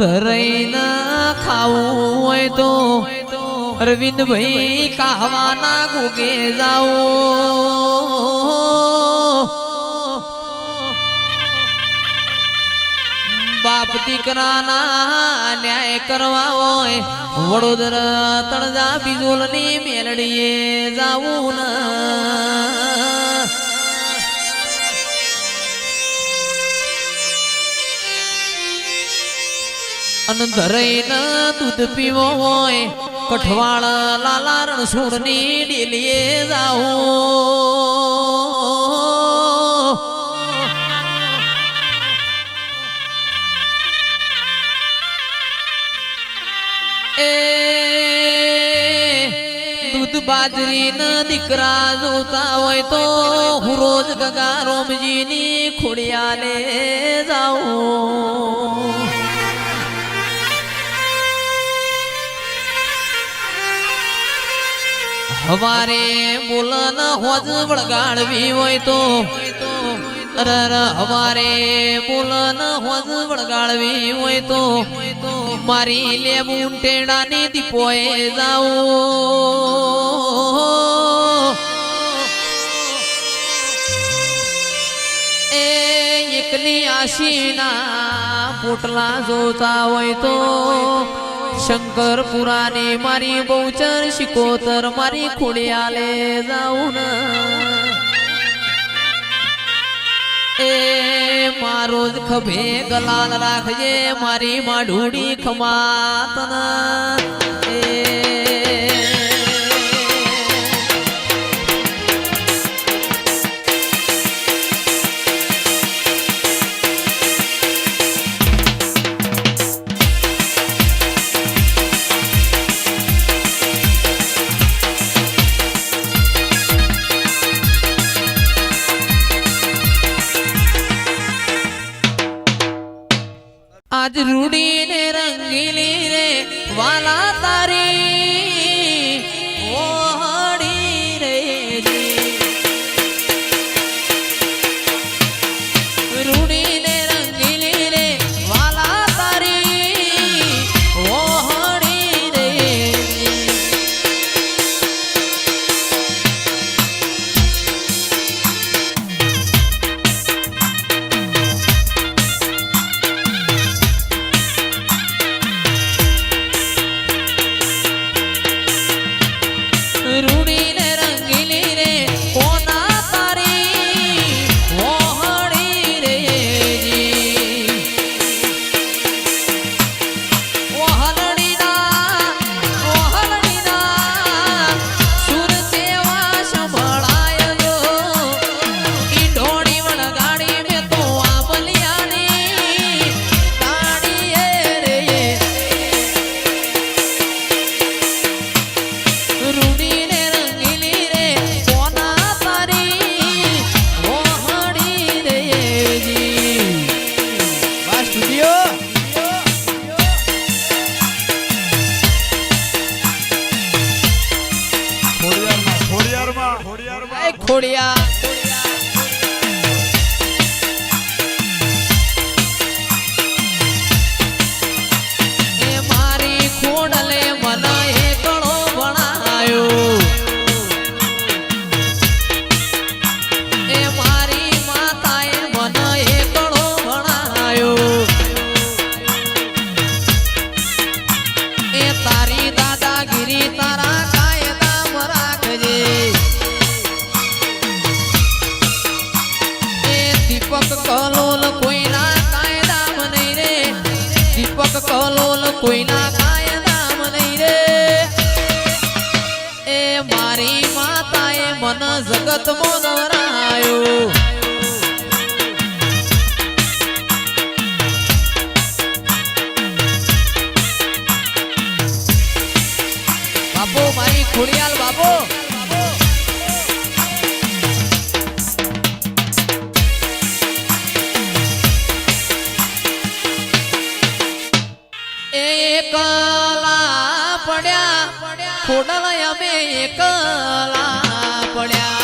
ધરાઈને ખાવું હોય તો અરવિંદ ભાઈ કાવાના ગુગે જાઓ. બાપ દીકરાના ન્યાય કરવા હોય, વડોદરા તળજા બિજોલની મેલડીએ જાવું ના. અન ધરાઈને દૂધ પીવો હોય, કઠવાળ લાલા રણછોડની ડેલીએ જાઓ. એ દૂધ બાજરી ન દીકરા જોતા હોય તો હું રોજ ગગા રોમજીની ખોડિયાને જાઉં. હવારે બોલન હોજ વળગાડવી હોય તો. હવારે બોલન હોજ વળગાડવી હોય તો. મારી લેબું ટેડાની દીપોએ જાઓ. એ એકલી આશીના પોટલા જોતા હોય તો. શંકર પુરાને મારી બહુચર શિકોતર મારી ખુડિયાલે જાઉં એ મારો જ ખભે ગલાલ રાખજે મારી માઢુડી ખમાતના. એ આજ રૂડી ને રંગીલી રે વાલા મન મોનરાયો બાપુ મારી ખુડિયાલ બાપો. એકલા પડ્યા ખોડલ અમે એકલા પડ્યા.